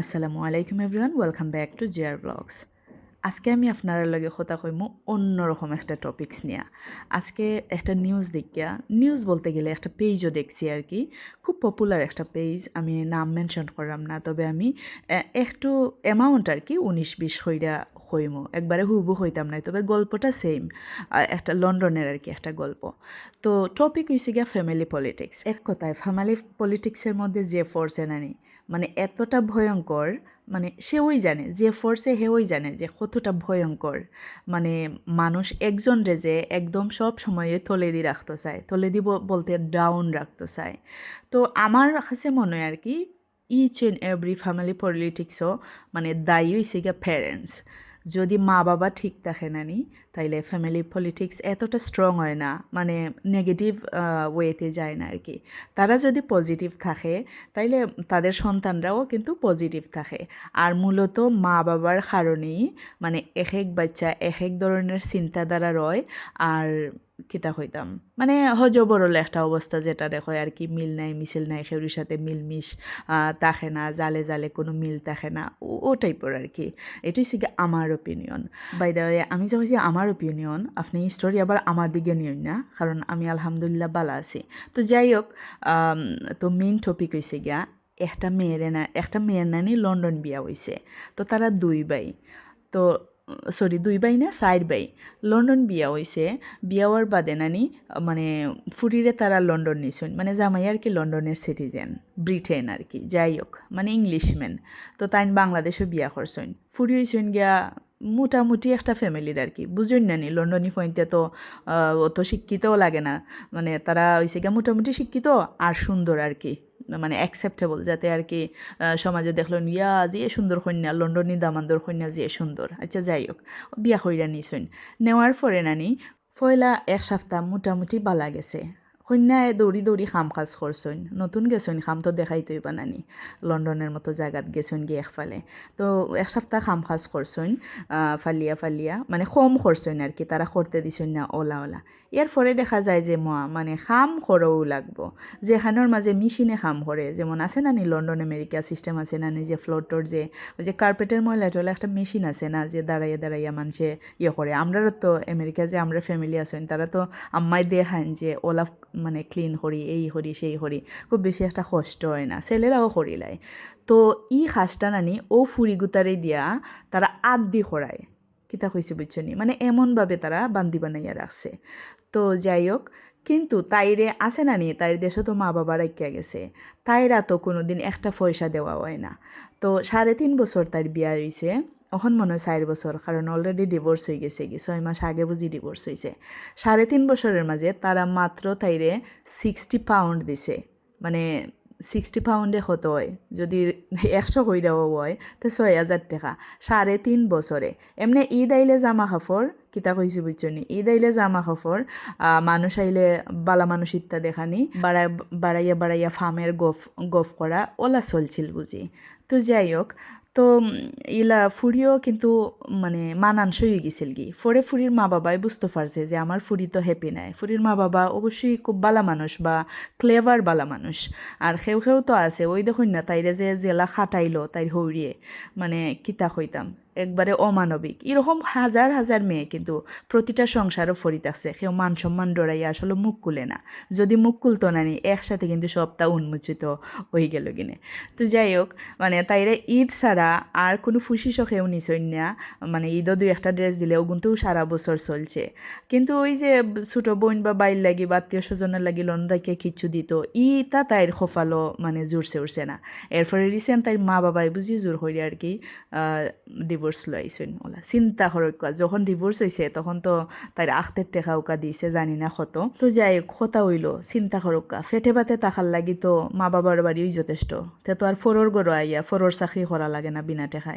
আসসালামু আলাইকুম everyone, welcome back to জিয়ার ব্লগস। আজকে আমি আপনার লগে কথা কইম অন্যরকম একটা টপিকস নিয়ে। আজকে একটা নিউজ দেখিয়া নিউজ বলতে গেলে একটা পেজও দেখছি আর কি। খুব পপুলার একটা পেজ আমি নাম মেনশন করলাম না, তবে আমি একটু অ্যামাউন্ট আর কি উনিশ বিশ হইরা হইমো একবারে হুবু হইতাম নাই, তবে গল্পটা সেম একটা লন্ডনের আর কি একটা গল্প। তো টপিক হয়েছে গিয়া ফ্যামিলি পলিটিক্স এক কথায় ফ্যামিলি পলিটিক্সের মধ্যে যে ফোর্স এনানি মানে এতটা ভয়ঙ্কর মানে সে ওই জানে, যে ফোর্সে হে ওই জানে যে কতটা ভয়ঙ্কর মানে মানুষ একজন রে যে একদম সব সময়ে তলে দিয়ে রাখতে চায় তলে দিব বলতে ডাউন রাখতে চায়। তো আমার কাছে মনে হয় আর কি ইচ অ্যান্ড এভরি ফ্যামিলি পলিটিক্সও মানে দায়ী হয়েছে গিয়া প্যারেন্টস যদি মা বাবা ঠিক থাকে নানি তাইলে ফ্যামিলি পলিটিক্স এতটা স্ট্রং হয় না মানে নেগেটিভ ওয়েতে যায় না আর কি তারা যদি পজিটিভ থাকে, তাইলে তাদের সন্তানরাও কিন্তু পজিটিভ থাকে। আর মূলত মা বাবার কারণেই মানে এক এক বাচ্চা এক এক ধরনের চিন্তাধারা রয়, আর কিতা হইতাম মানে হজবরল একটা অবস্থা যেটা দেখো, আর কি মিল নাই, মিছিল নাই খেউরির সাথে মিলমিশ থাকে না, জালে জালে কোনো মিল থাকে না, ও- টাইপের আর কি। এটাই গিয়ে আমার ওপিনিয়ন বাই ওয়ে আমি যে হচ্ছে আমার ওপিনিয়ন আপনি স্টোরি আবার আমার দিকে নিয়েন না, কারণ আমি আলহামদুলিল্লাহ ভালো আছি। তো যাই হোক তো মেইন টপিক হয়েছে গিয়া, একটা মেয়ের না, একটা মেয়ের নানি লন্ডন বিয়া হয়েছে তো তারা দুই ভাই। তো সরি, দুই বাই না, সাইড বাই লন্ডন বিয়া হয়েছে বিয়াওয়ার বাদে নানি মানে ফুরিরে তারা লন্ডন নিছুন। মানে জামাই আর কি লন্ডনের সিটিজেন, ব্রিটেন আর কি, যাই হোক মানে ইংলিশম্যান। তো তাই বাংলাদেশও বিয়া করছেন। ফুরি হয়েছেন গিয়া মোটামুটি একটা ফ্যামিলির আর কি। বুঝুন না নি, লন্ডনি ফইনতে তো অত শিক্ষিতও লাগে না। মানে তারা হয়েছে গিয়া মোটামুটি শিক্ষিত আর সুন্দর আর কি। মানে অ্যাকসেপ্টেবল যাতে আর কি সমাজে দেখল ইয়া, যে সুন্দর কন্যা, লন্ডনী দামান্দর কন্যা যে সুন্দর। আচ্ছা যাই হোক, বিয়া কইরা নিছুন। নেওয়ার পরে নানি ফয়লা এক সপ্তাহ মোটামুটি বালা গেছে। কন্যায় দৌড়ি দৌড়ি খাম কাজ করছইন নতুন গেছইন খাম তো দেখাইতই বানানি লন্ডনের মতো জায়গাত গেছইন গিয়ে একফালে। তো এক সপ্তাহ খাম কাজ করছইন ফালিয়া ফালিয়া মানে কম করছইন আর কি তারা করতে দিছইন না ওলা ওলা এর পরে দেখা যায় যে মা মানে খাম করও লাগবো। যেখানোর মাঝে মেশিনে খাম করে যেমন আছে না নি লন্ডন আমেরিকা সিস্টেম আছে না নি, যে ফ্লোরটোর যে যে কার্পেটের ময়লা টয়লা একটা মেশিন আছে না, যে দাঁড়াইয়া দাঁড়াইয়া মানুষে ইয়ে করে আমরারও তো আমেরিকা যে আমরা ফ্যামিলি আছেন তারা তো আম্মাই দেখান যে ওলা মানে ক্লিন করি এই করি সেই করি খুব বেশি একটা কষ্ট হয় না, ছেলেরাও করিলাই তো ই খাসটা নানি, ও ফুরি গুতারে দিয়া তারা আদ দি করায় কিতা কইছে বুঝছ নি? মানে এমনভাবে তারা বান্দি বানাইয়া রাখছে তো যাই হোক কিন্তু তাইরে আছে না নি তাইর দেশে তো মা বাবা রাখিয়া গেছে। তাইরা তো কোনো দিন একটা পয়সা দেওয়া হয় না। তো সাড়ে তিন বছর তার বিয়া হয়েছে এখন মনে হয় চার বছর কারণ অলরেডি ডিভোর্স হয়ে গেছে কি, ছয় মাস আগে বুঝি ডিভোর্স হয়েছে সাড়ে তিন বছরের মাঝে তারা মাত্র তাইরে সিক্সটি পাউন্ড দিছে। মানে সিক্সটি পাউন্ডে কত হয়। যদি একশো কইরাও হয়, তো ছয় হাজার টাকা। সাড়ে তিন বছরে এমনি ঈদ আইলে জামা কাপড় কিতা কইছি বুঝছনি ঈদ আইলে জামা কাপড় মানুষ আইলে বালা মানুষ ইত্যা দেখানি বাড়াই বাড়াইয়া বাড়াইয়া ফার্মের গফ গফ করা ওলা চলছিল বুঝি তো যাই হোক তো ইলা ফুরিও কিন্তু মানে মানানসই হয়ে গেছিল কি ফরে ফুরির মা বাবাই বুঝতে পারছে যে আমার ফুরি তো হ্যাপি নাই। ফুরির মা বাবা অবশ্যই খুব বালা মানুষ বা ক্লেভার বালা মানুষ। আর খেউ খেউ তো আছে। ওই দেখুন না, তাইরে যে জেলা খাটাইলো তাই হৌরিয়ে। মানে কিতা হইতাম একবারে অমানবিক। এরকম হাজার হাজার মেয়ে কিন্তু প্রতিটা সংসারও ফরিত আছে। কেউ মান সম্মান ডরাইয়া আসলে মুখ খুলে না। যদি মুখ খুলতো না নি, একসাথে কিন্তু সবটা উন্মোচিত হয়ে গেল কিনে তো যাই হোক মানে তাইরে ঈদ ছাড়া আর কোনো ফুসি শখেও নিছই না। মানে ঈদও দুই একটা ড্রেস দিলেও কিন্তু সারা বছর চলছে। কিন্তু ওই যে ছোটো বোন বা বাইর লাগি বা আত্মীয় স্বজনের লাগি লন্দাইকে কিছু দিত ইটা তাইর খোফালো মানে জোরছে উঠছে না। এরপরে রিসেন্ট তাইর মা বাবাই বুঝি জোর হইলে আর কি ডিভোর্স লইছেন ওলা, চিন্তা হরকা যখন ডিভোর্স হয়েছে তখন তো তাই আখতের টেকা উকা দিয়েছে জানি না কত। তো যাই কথা হইল চিন্তা হরকা ফেটে বাতে তাকার লাগি তো মা বাবার বাড়িও যথেষ্ট। তে তো আর ফরর গরো আইয়া ফরর চাকরি করা লাগে না বিনা টেকায়